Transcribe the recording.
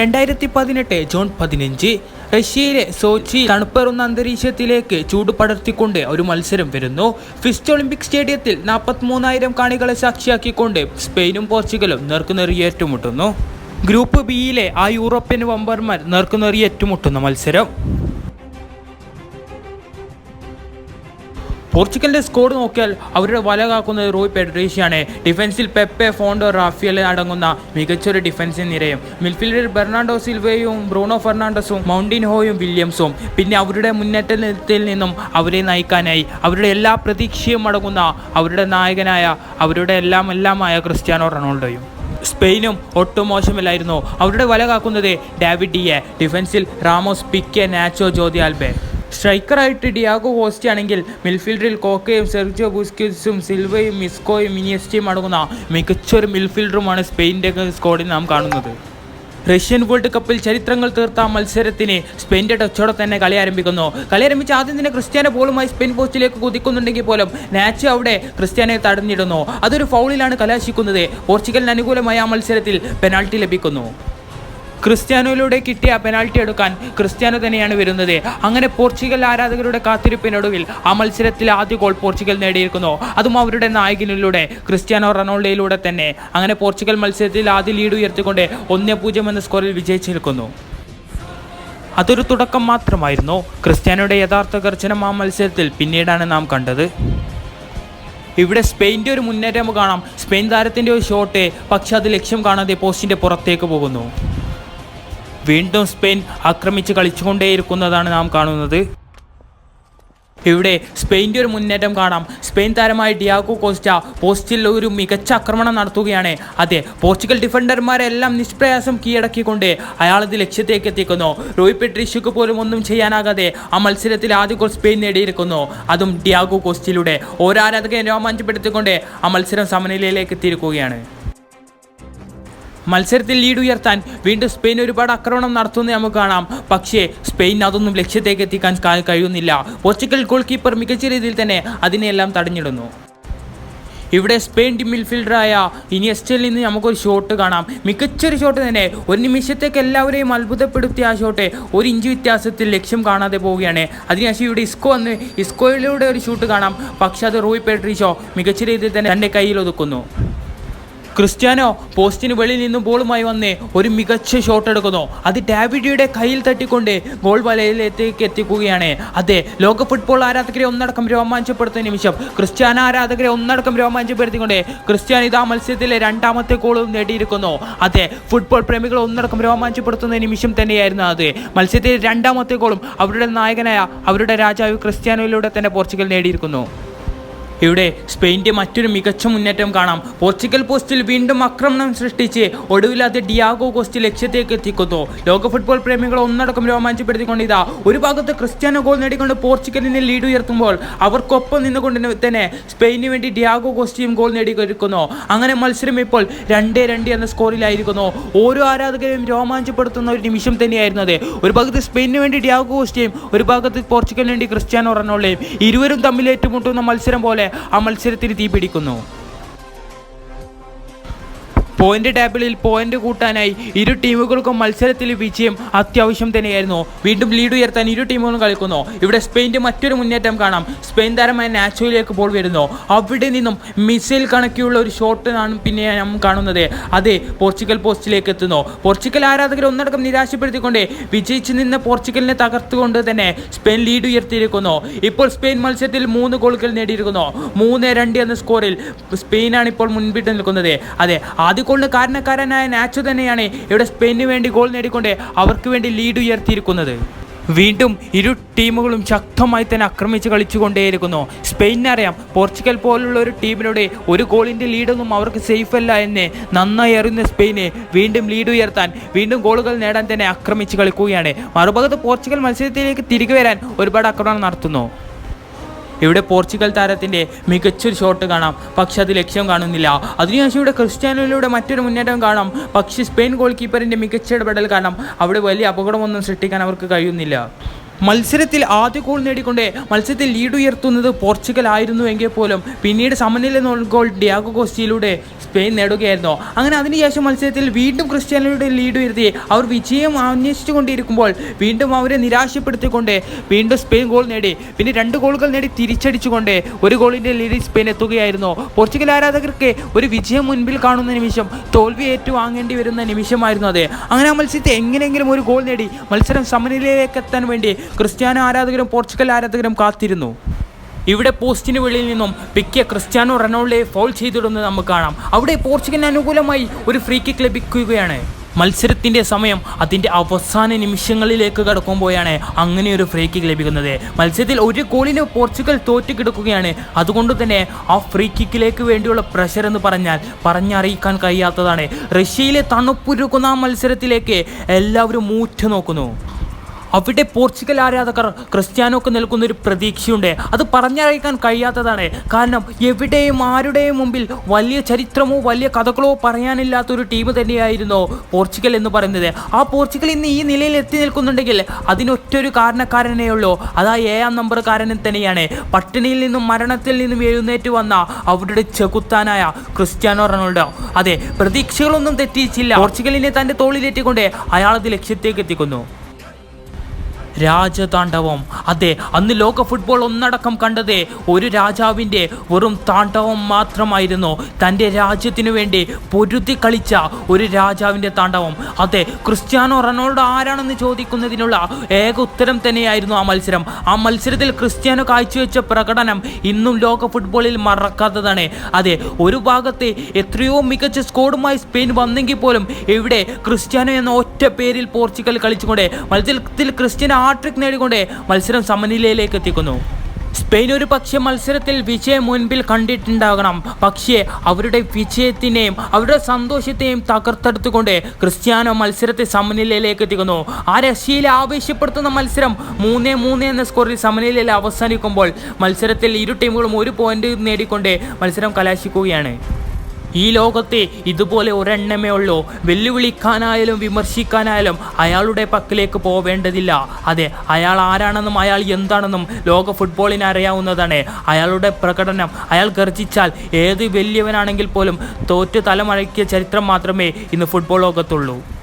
രണ്ടായിരത്തി പതിനെട്ട് ജൂൺ പതിനഞ്ച് റഷ്യയിലെ സോച്ചി തണുപ്പേറുന്ന അന്തരീക്ഷത്തിലേക്ക് ചൂട് പടർത്തിക്കൊണ്ട് ഒരു മത്സരം വരുന്നു. ഫിസ്റ്റ് ഒളിമ്പിക് സ്റ്റേഡിയത്തിൽ നാൽപ്പത്തി മൂന്നായിരം കാണികളെ സാക്ഷിയാക്കിക്കൊണ്ട് സ്പെയിനും പോർച്ചുഗലും നേർക്കുനേറി ഏറ്റുമുട്ടുന്നു ഗ്രൂപ്പ് ബിയിലെ ആ യൂറോപ്യൻ വമ്പർമാർ നേർക്കുനേറി ഏറ്റുമുട്ടുന്ന മത്സരം. പോർച്ചുഗലിന്റെ സ്കോഡ് നോക്കിയാൽ അവരുടെ വല കാക്കുന്നത് റോയ് പെഡ്രീഷയാണ്. ഡിഫൻസിൽ പെപ്പെ ഫോണ്ടോ റാഫിയൽ അടങ്ങുന്ന മികച്ചൊരു ഡിഫൻസിൽ നിരയും. മിൽഫീൽഡിൽ ബെർണാണ്ടോ സിൽവയും ബ്രൂണോ ഫെർണാണ്ടസും മൗണ്ടിൻഹോയും വില്യംസും. പിന്നെ അവരുടെ മുന്നേറ്റത്തിൽ നിന്നും അവരെ നയിക്കാനായി അവരുടെ എല്ലാ പ്രതീക്ഷയും അടങ്ങുന്ന അവരുടെ നായകനായ അവരുടെ എല്ലാം എല്ലാമായ ക്രിസ്ത്യാനോ റൊണാൾഡോയും. സ്പെയിനും ഒട്ടും മോശമില്ലായിരുന്നു. അവരുടെ വല കാക്കുന്നത് David ഡിയെ. ഡിഫൻസിൽ Ramos Pique Nacho Jordi Alba. സ്ട്രൈക്കറായിട്ട് Diego Costa ആണെങ്കിൽ മിൽഫീൽഡറിൽ കോക്കയും സെർജിയോ ബുസ്കിസും സിൽവയും മിസ്കോയും മിനിയസ്റ്റിയും അടങ്ങുന്ന മികച്ചൊരു മിൽഫീൽഡറുമാണ് സ്പെയിന്റെ സ്കോഡിൽ നാം കാണുന്നത്. റഷ്യൻ വേൾഡ് കപ്പിൽ ചരിത്രങ്ങൾ തീർത്ത മത്സരത്തിന് സ്പെയിന്റെ ടച്ചോടെ തന്നെ കളി ആരംഭിക്കുന്നു. കളി ആരംഭിച്ച ആദ്യം തന്നെ ക്രിസ്ത്യാനോ ബോളുമായി സ്പെയിൻ പോസ്റ്റിലേക്ക് കുതിക്കുന്നുണ്ടെങ്കിൽ പോലും നാച്ച് അവിടെ ക്രിസ്ത്യാനെ തടഞ്ഞിടുന്നു. അതൊരു ഫൗളിലാണ് കലാശിക്കുന്നത്. പോർച്ചുഗലിന് അനുകൂലമായ ആ മത്സരത്തിൽ പെനാൾട്ടി ലഭിക്കുന്നു. ക്രിസ്ത്യാനോയിലൂടെ കിട്ടിയ പെനാൽറ്റി എടുക്കാൻ ക്രിസ്ത്യാനോ തന്നെയാണ് വരുന്നത്. അങ്ങനെ പോർച്ചുഗൽ ആരാധകരുടെ കാത്തിരിപ്പിനൊടുവിൽ ആ മത്സരത്തിൽ ആദ്യ ഗോൾ പോർച്ചുഗൽ നേടിയിരിക്കുന്നു. അതും അവരുടെ നായകനിലൂടെ ക്രിസ്ത്യാനോ റൊണാൾഡോയിലൂടെ തന്നെ. അങ്ങനെ പോർച്ചുഗൽ മത്സരത്തിൽ ആദ്യ ലീഡ് ഉയർത്തിക്കൊണ്ട് ഒന്നേ പൂജ്യം എന്ന സ്കോറിൽ വിജയിച്ചിരിക്കുന്നു. അതൊരു തുടക്കം മാത്രമായിരുന്നു. ക്രിസ്ത്യാനോയുടെ യഥാർത്ഥ കർശനം ആ മത്സരത്തിൽ പിന്നീടാണ് നാം കണ്ടത്. ഇവിടെ സ്പെയിന്റെ ഒരു മുന്നേറ്റം കാണാം. സ്പെയിൻ താരത്തിന്റെ ഒരു ഷോട്ട് പക്ഷെ അത് ലക്ഷ്യം കാണാതെ പോസ്റ്റിന്റെ പുറത്തേക്ക് പോകുന്നു. വീണ്ടും സ്പെയിൻ ആക്രമിച്ച് കളിച്ചുകൊണ്ടേയിരിക്കുന്നതാണ് നാം കാണുന്നത്. ഇവിടെ സ്പെയിന്റെ ഒരു മുന്നേറ്റം കാണാം. സ്പെയിൻ താരമായ ഡിയാഗോ കോസ്റ്റ പോസ്റ്റിൽ ഒരു മികച്ച ആക്രമണം നടത്തുകയാണ്. അതെ പോർച്ചുഗൽ ഡിഫൻഡർമാരെല്ലാം നിഷ്പ്രയാസം കീഴടക്കിക്കൊണ്ട് അയാളത് ലക്ഷ്യത്തേക്ക് എത്തിക്കുന്നു. റോയ് പെട്രീഷ്യക്ക് പോലും ഒന്നും ചെയ്യാനാകാതെ ആ മത്സരത്തിൽ ആദ്യ ഗോൾ സ്പെയിൻ നേടിയിരിക്കുന്നു. അതും ഡിയാഗോ കോസ്റ്റിലൂടെ ഓരോ ആരാധകരെ രോമാഞ്ചപ്പെടുത്തിക്കൊണ്ട് ആ മത്സരം സമനിലയിലേക്ക് എത്തിയിരിക്കുകയാണ്. മത്സരത്തിൽ ലീഡ് ഉയർത്താൻ വീണ്ടും സ്പെയിൻ ഒരുപാട് ആക്രമണം നടത്തുന്നത് നമുക്ക് കാണാം. പക്ഷേ സ്പെയിൻ അതൊന്നും ലക്ഷ്യത്തേക്ക് എത്തിക്കാൻ കഴിയുന്നില്ല. പോർച്ചുഗൽ ഗോൾ കീപ്പർ മികച്ച രീതിയിൽ തന്നെ അതിനെല്ലാം തടഞ്ഞിടുന്നു. ഇവിടെ സ്പെയിൻ മിഡ്ഫീൽഡറായ ഇനിയസ്റ്റയിൽ നിന്ന് നമുക്കൊരു ഷോട്ട് കാണാം. മികച്ചൊരു ഷോട്ട് തന്നെ. ഒരു നിമിഷത്തേക്ക് എല്ലാവരെയും അത്ഭുതപ്പെടുത്തിയ ആ ഷോട്ട് ഒരു ഇഞ്ച് വ്യത്യാസത്തിൽ ലക്ഷ്യം കാണാതെ പോവുകയാണ്. അതിനുശേഷം ഇവിടെ ഇസ്കോ വന്ന് ഇസ്കോയിലൂടെ ഒരു ഷൂട്ട് കാണാം. പക്ഷേ അത് റോയ് പെട്രീഷോ മികച്ച രീതിയിൽ തന്നെ തന്റെ കയ്യിൽ ഒതുക്കുന്നു. ക്രിസ്ത്യാനോ പോസ്റ്റിന് വെളിയിൽ നിന്ന് ബോളുമായി വന്ന് ഒരു മികച്ച ഷോട്ട് എടുക്കുന്നു. അത് ഡാവിഡിയുടെ കയ്യിൽ തട്ടിക്കൊണ്ട് ഗോൾ വലയിലേക്ക് എത്തിക്കുകയാണ്. അതെ ലോക ഫുട്ബോൾ ആരാധകരെ ഒന്നടക്കം രോമാഞ്ചപ്പെടുത്തുന്ന നിമിഷം ക്രിസ്ത്യാന ആരാധകരെ ഒന്നടക്കം രോമാഞ്ചപ്പെടുത്തിക്കൊണ്ട് ക്രിസ്ത്യാൻ ഇതാ മത്സരത്തിലെ രണ്ടാമത്തെ ഗോളും നേടിയിരിക്കുന്നു. അതെ ഫുട്ബോൾ പ്രേമികൾ ഒന്നടക്കം രോമാഞ്ചപ്പെടുത്തുന്ന നിമിഷം തന്നെയായിരുന്നു അത്. മത്സരത്തിലെ രണ്ടാമത്തെ ഗോളും അവരുടെ നായകനായ അവരുടെ രാജാവ് ക്രിസ്ത്യാനോയിലൂടെ തന്നെ പോർച്ചുഗൽ നേടിയിരിക്കുന്നു. ഇവിടെ സ്പെയിന്റെ മറ്റൊരു മികച്ച മുന്നേറ്റം കാണാം. പോർച്ചുഗൽ പോസ്റ്റിൽ വീണ്ടും ആക്രമണം സൃഷ്ടിച്ച് ഒടുവിൽ അത് ഡിയാഗോ കോസ്റ്റ് ലക്ഷ്യത്തേക്ക് എത്തിക്കുന്നു. ലോക ഫുട്ബോൾ പ്രേമികൾ ഒന്നടക്കം രോമാഞ്ചപ്പെടുത്തിക്കൊണ്ട് ഇതാ ഒരു ഭാഗത്ത് ക്രിസ്ത്യാനോ ഗോൾ നേടിക്കൊണ്ട് പോർച്ചുഗലിന് ലീഡ് ഉയർത്തുമ്പോൾ അവർക്കൊപ്പം നിന്നുകൊണ്ട് തന്നെ സ്പെയിനു വേണ്ടി ഡിയാഗോ കോസ്റ്റിയും ഗോൾ നേടിയിരിക്കുന്നു അങ്ങനെ മത്സരം ഇപ്പോൾ രണ്ടേ രണ്ട് എന്ന സ്കോറിലായിരിക്കുന്നു. ഓരോ ആരാധകരെയും രോമാഞ്ചപ്പെടുത്തുന്ന ഒരു നിമിഷം തന്നെയായിരുന്നു അത്. ഒരു ഭാഗത്ത് സ്പെയിനു വേണ്ടി ഡിയാഗോ കോസ്റ്റിയും ഒരു ഭാഗത്ത് പോർച്ചുഗലിന് വേണ്ടി ക്രിസ്ത്യാനോ റൊണാൾഡോയും ഇരുവരും തമ്മിൽ ഏറ്റുമുട്ടുന്ന മത്സരം പോലെ ആ മത്സരത്തിന് തീ പിടിക്കുന്നു പോയിന്റ് ടേബിളിൽ പോയിന്റ് കൂട്ടാനായി ഇരു ടീമുകൾക്കും മത്സരത്തിൽ വിജയം അത്യാവശ്യം തന്നെയായിരുന്നു. വീണ്ടും ലീഡ് ഉയർത്താൻ ഇരു ടീമുകളും കളിക്കുന്നു. ഇവിടെ സ്പെയിന്റെ മറ്റൊരു മുന്നേറ്റം കാണാം. സ്പെയിൻ താരമായ നാച്ചോയിലേക്ക് ബോൾ വരുന്നു. അവിടെ നിന്നും മിസൈൽ കണക്കിയുള്ള ഒരു ഷോട്ടാണ് പിന്നെ നാം കാണുന്നത്. അതെ പോർച്ചുഗൽ പോസ്റ്റിലേക്ക് എത്തുന്നു. പോർച്ചുഗൽ ആരാധകരെ ഒന്നടക്കം നിരാശപ്പെടുത്തിക്കൊണ്ട് വിജയിച്ചു നിന്ന പോർച്ചുഗലിനെ തകർത്തുകൊണ്ട് തന്നെ സ്പെയിൻ ലീഡ് ഉയർത്തിയിരിക്കുന്നു. ഇപ്പോൾ സ്പെയിൻ മത്സരത്തിൽ മൂന്ന് ഗോളുകൾ നേടിയിരിക്കുന്നു. മൂന്ന് രണ്ട് എന്ന സ്കോറിൽ സ്പെയിനാണ് ഇപ്പോൾ മുൻപിട്ട് നിൽക്കുന്നത്. അതെ ആദ്യ ഗോളിന് കാരണക്കാരനായ നാച്ചു തന്നെയാണ് ഇവിടെ സ്പെയിനു വേണ്ടി ഗോൾ നേടിക്കൊണ്ട് അവർക്ക് വേണ്ടി ലീഡ് ഉയർത്തിയിരിക്കുന്നത്. വീണ്ടും ഇരു ടീമുകളും ശക്തമായി തന്നെ ആക്രമിച്ച് കളിച്ചുകൊണ്ടേയിരിക്കുന്നു. സ്പെയിനറിയാം പോർച്ചുഗൽ പോലുള്ള ഒരു ടീമിലൂടെ ഒരു ഗോളിന്റെ ലീഡൊന്നും അവർക്ക് സേഫ് അല്ല എന്ന് നന്നായി അറിയുന്ന സ്പെയിന് വീണ്ടും ലീഡ് ഉയർത്താൻ വീണ്ടും ഗോളുകൾ നേടാൻ തന്നെ ആക്രമിച്ച് കളിക്കുകയാണ്. മറുഭാഗത്ത് പോർച്ചുഗൽ മത്സരത്തിലേക്ക് തിരികെ വരാൻ ഒരുപാട് ആക്രമണം നടത്തുന്നു. ഇവിടെ പോർച്ചുഗൽ താരത്തിന്റെ മികച്ചൊരു ഷോട്ട് കാണാം. പക്ഷെ അത് ലക്ഷ്യം കാണുന്നില്ല. അതിനുശേഷം ഇവിടെ ക്രിസ്ത്യാനോയിലൂടെ മറ്റൊരു മുന്നേറ്റം കാണാം. പക്ഷേ സ്പെയിൻ ഗോൾ കീപ്പറിന്റെ മികച്ച ഇടപെടൽ കാരണം അവിടെ വലിയ അപകടമൊന്നും സൃഷ്ടിക്കാൻ അവർക്ക് കഴിയുന്നില്ല. മത്സരത്തിൽ ആദ്യ ഗോൾ നേടിക്കൊണ്ട് മത്സരത്തിൽ ലീഡ് ഉയർത്തുന്നത് പോർച്ചുഗൽ ആയിരുന്നു എങ്കിൽ പോലും പിന്നീട് സമനില ഗോൾ ഡിയാഗോ കോസ്റ്റിയിലൂടെ സ്പെയിൻ നേടുകയായിരുന്നു. അങ്ങനെ അതിനുശേഷം മത്സരത്തിൽ വീണ്ടും ക്രിസ്ത്യാനോയുടെ ലീഡ് വരുത്തി അവർ വിജയം അന്വേഷിച്ചു കൊണ്ടിരിക്കുമ്പോൾ വീണ്ടും അവരെ നിരാശപ്പെടുത്തിക്കൊണ്ട് വീണ്ടും സ്പെയിൻ ഗോൾ നേടി. പിന്നെ രണ്ട് ഗോളുകൾ നേടി തിരിച്ചടിച്ചുകൊണ്ട് ഒരു ഗോളിന്റെ ലീഡിൽ സ്പെയിൻ എത്തുകയായിരുന്നു. പോർച്ചുഗൽ ആരാധകർക്ക് ഒരു വിജയം മുൻപിൽ കാണുന്ന നിമിഷം തോൽവി ഏറ്റുവാങ്ങേണ്ടി വരുന്ന നിമിഷമായിരുന്നു അത്. അങ്ങനെ ആ മത്സരത്തെ എങ്ങനെയെങ്കിലും ഒരു ഗോൾ നേടി. മത്സരം സമനിലയിലേക്ക് എത്താൻ വേണ്ടി ക്രിസ്ത്യാനോ ആരാധകരും പോർച്ചുഗൽ ആരാധകരും കാത്തിരുന്നു. ഇവിടെ പോസ്റ്റിന് വെളിയിൽ നിന്നും പിക്കിയ ക്രിസ്ത്യാനോ റൊണാൾഡോയെ ഫോൾ ചെയ്തിടുന്നത് നമുക്ക് കാണാം. അവിടെ പോർച്ചുഗലിന് അനുകൂലമായി ഒരു ഫ്രീ കിക്ക് ലഭിക്കുകയാണ്. മത്സരത്തിന്റെ സമയം അതിന്റെ അവസാന നിമിഷങ്ങളിലേക്ക് കടക്കുമ്പോഴാണ് അങ്ങനെ ഒരു ഫ്രീ കിക്ക് ലഭിക്കുന്നത്. മത്സരത്തിൽ ഒരു ഗോളിന് പോർച്ചുഗൽ തോറ്റു കിടക്കുകയാണ്. അതുകൊണ്ട് തന്നെ ആ ഫ്രീ കിക്കിലേക്ക് വേണ്ടിയുള്ള പ്രഷർ എന്ന് പറഞ്ഞാൽ പറഞ്ഞറിയിക്കാൻ കഴിയാത്തതാണ്. റഷ്യയിലെ തണുപ്പുരുക്കുന്ന ആ മത്സരത്തിലേക്ക് എല്ലാവരും മൂറ്റു നോക്കുന്നു. അവിടെ പോർച്ചുഗൽ ആരാധകർ ക്രിസ്ത്യാനോക്ക് നൽകുന്ന ഒരു പ്രതീക്ഷയുണ്ട്. അത് പറഞ്ഞറിയിക്കാൻ കഴിയാത്തതാണ്. കാരണം എവിടെയും ആരുടെയും മുമ്പിൽ വലിയ ചരിത്രമോ വലിയ കഥകളോ പറയാനില്ലാത്ത ഒരു ടീം തന്നെയായിരുന്നു പോർച്ചുഗൽ എന്ന് പറയുന്നത്. ആ പോർച്ചുഗൽ ഇന്ന് ഈ നിലയിൽ എത്തി നിൽക്കുന്നുണ്ടെങ്കിൽ അതിനൊറ്റൊരു കാരണക്കാരനേ ഉള്ളൂ. അതാ ഏഴാം നമ്പർക്കാരൻ തന്നെയാണ്. പട്ടിണിയിൽ നിന്നും മരണത്തിൽ നിന്നും എഴുന്നേറ്റ് വന്ന അവരുടെ ചെകുത്താനായ ക്രിസ്ത്യാനോ റൊണാൾഡോ. അതെ പ്രതീക്ഷകളൊന്നും തെറ്റിച്ചില്ല പോർച്ചുഗലിനെ തന്റെ തോളിലേറ്റിക്കൊണ്ട് അയാളത് ലക്ഷ്യത്തേക്ക് എത്തിക്കുന്നു. രാജതാണ്ഡവം. അതെ അന്ന് ലോക ഫുട്ബോൾ ഒന്നടക്കം കണ്ടത് ഒരു രാജാവിന്റെ വെറും താണ്ഡവം മാത്രമായിരുന്നു. തന്റെ രാജ്യത്തിനു വേണ്ടി പൊരുതി കളിച്ച ഒരു രാജാവിന്റെ താണ്ഡവം. അതെ ക്രിസ്ത്യാനോ റൊണാൾഡോ ആരാണെന്ന് ചോദിക്കുന്നതിനുള്ള ഏക ഉത്തരം തന്നെയായിരുന്നു ആ മത്സരം. ആ മത്സരത്തിൽ ക്രിസ്ത്യാനോ കാഴ്ചവെച്ച പ്രകടനം ഇന്നും ലോക ഫുട്ബോളിൽ മറക്കാത്തതാണ്. അതെ ഒരു ഭാഗത്ത് എത്രയോ മികച്ച സ്കോഡുമായി സ്പെയിൻ വന്നെങ്കിൽ പോലും ഇവിടെ ക്രിസ്ത്യാനോ എന്ന ഒറ്റ പേരിൽ പോർച്ചുഗൽ കളിച്ചുകൊണ്ട് മത്സരത്തിൽ ക്രിസ്ത്യൻ ആട്രിക് നേടിക്കൊണ്ട് മത്സരം സമനിലയിലേക്ക് എത്തിക്കുന്നു. സ്പെയിൻ ഒരു പക്ഷേ മത്സരത്തിൽ വിജയം മുൻപിൽ കണ്ടിട്ടുണ്ടാകണം. പക്ഷേ അവരുടെ വിജയത്തിനെയും അവരുടെ സന്തോഷത്തെയും തകർത്തെടുത്തുകൊണ്ട് ക്രിസ്ത്യാനോ മത്സരത്തെ സമനിലയിലേക്ക് എത്തിക്കുന്നു. ആ റഷ്യയിലെ ആവേശപ്പെടുത്തുന്ന മത്സരം മൂന്ന് മൂന്ന് എന്ന സ്കോറിൽ സമനിലയിൽ അവസാനിക്കുമ്പോൾ മത്സരത്തിൽ ഇരു ടീമുകളും ഒരു പോയിന്റ് നേടിക്കൊണ്ട് മത്സരം കലാശിക്കുകയാണ്. ഈ ലോകത്തെ ഇതുപോലെ ഒരെണ്ണമേ ഉള്ളൂ. വെല്ലുവിളിക്കാനായാലും വിമർശിക്കാനായാലും അയാളുടെ പക്കലേക്ക് പോവേണ്ടതില്ല. അതെ അയാൾ ആരാണെന്നും അയാൾ എന്താണെന്നും ലോക ഫുട്ബോളിന് അറിയാവുന്നതാണ്. അയാളുടെ പ്രകടനം അയാൾ ഗർജിച്ചാൽ ഏത് വലിയവനാണെങ്കിൽ പോലും തോറ്റ് തലമഴക്കിയ ചരിത്രം മാത്രമേ ഇന്ന് ഫുട്ബോൾ ലോകത്തുള്ളൂ.